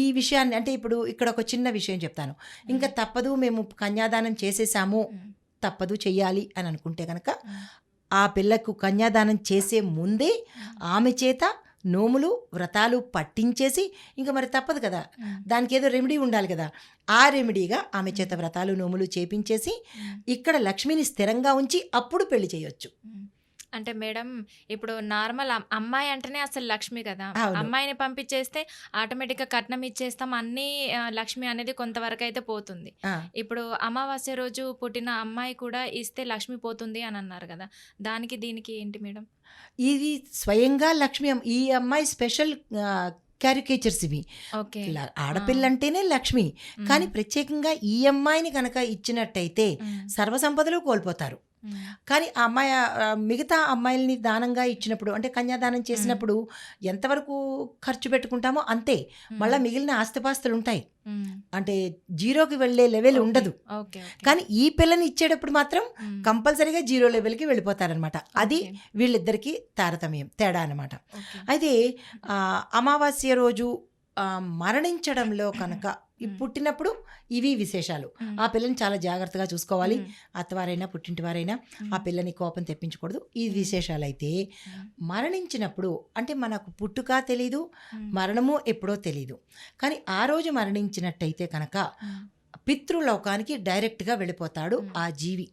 ఈ విషయాన్ని అంటే ఇప్పుడు ఇక్కడ ఒక చిన్న విషయం చెప్తాను. ఇంకా తప్పదు మేము కన్యాదానం చేసేసాము తప్పదు చెయ్యాలి అని అనుకుంటే కనుక ఆ పిల్లకు కన్యాదానం చేసే ముందే ఆమె చేత నోములు వ్రతాలు పట్టించేసి ఇంకా మరి తప్పదు కదా. దానికి ఏదో రెమెడీ ఉండాలి కదా. ఆ రెమెడీగా ఆమె చేత వ్రతాలు నోములు చేపించేసి ఇక్కడ లక్ష్మిని స్థిరంగా ఉంచి అప్పుడు పెళ్ళి చేయొచ్చు. అంటే మేడం ఇప్పుడు నార్మల్ అమ్- అమ్మాయి అంటేనే అసలు లక్ష్మి కదా. అమ్మాయిని పంపించేస్తే ఆటోమేటిక్గా కట్నం ఇచ్చేస్తాం. అన్ని లక్ష్మి అనేది కొంతవరకు అయితే పోతుంది ఇప్పుడు అమావాస్య రోజు పుట్టిన అమ్మాయి కూడా ఇస్తే లక్ష్మి పోతుంది అని అన్నారు కదా. దానికి దీనికి ఏంటి మేడం? ఇది స్వయంగా లక్ష్మి ఈ అమ్మాయి స్పెషల్ క్యారికేచర్స్ ఇవి. ఆడపిల్ల అంటేనే లక్ష్మి. కానీ ప్రత్యేకంగా ఈ అమ్మాయిని కనుక ఇచ్చినట్టయితే సర్వసంపదలు కోల్పోతారు. కానీ ఆ అమ్మాయి మిగతా అమ్మాయిల్ని దానంగా ఇచ్చినప్పుడు అంటే కన్యాదానం చేసినప్పుడు ఎంతవరకు ఖర్చు పెట్టుకుంటామో అంతే. మళ్ళీ మిగిలిన ఆస్తిపాస్తులు ఉంటాయి. అంటే జీరోకి వెళ్ళే లెవెల్ ఉండదు. కానీ ఈ పిల్లని ఇచ్చేటప్పుడు మాత్రం కంపల్సరీగా జీరో లెవెల్కి వెళ్ళిపోతారనమాట అది వీళ్ళిద్దరికి తారతమ్యం తేడా అనమాట అయితే అమావాస్య రోజు మరణించడంలో కనుక. పుట్టినప్పుడు ఇవి విశేషాలు. ఆ పిల్లని చాలా జాగ్రత్తగా చూసుకోవాలి. అత్తవారైనా పుట్టింటి వారైనా ఆ పిల్లని కోపం తెప్పించకూడదు. ఈ. విశేషాలు అయితే మరణించినప్పుడు అంటే మనకు పుట్టుక తెలీదు మరణము ఎప్పుడో తెలీదు. కానీ ఆ రోజు మరణించినట్టయితే కనుక పితృలోకానికి డైరెక్ట్గా వెళ్ళిపోతాడు. ఆ జీవి.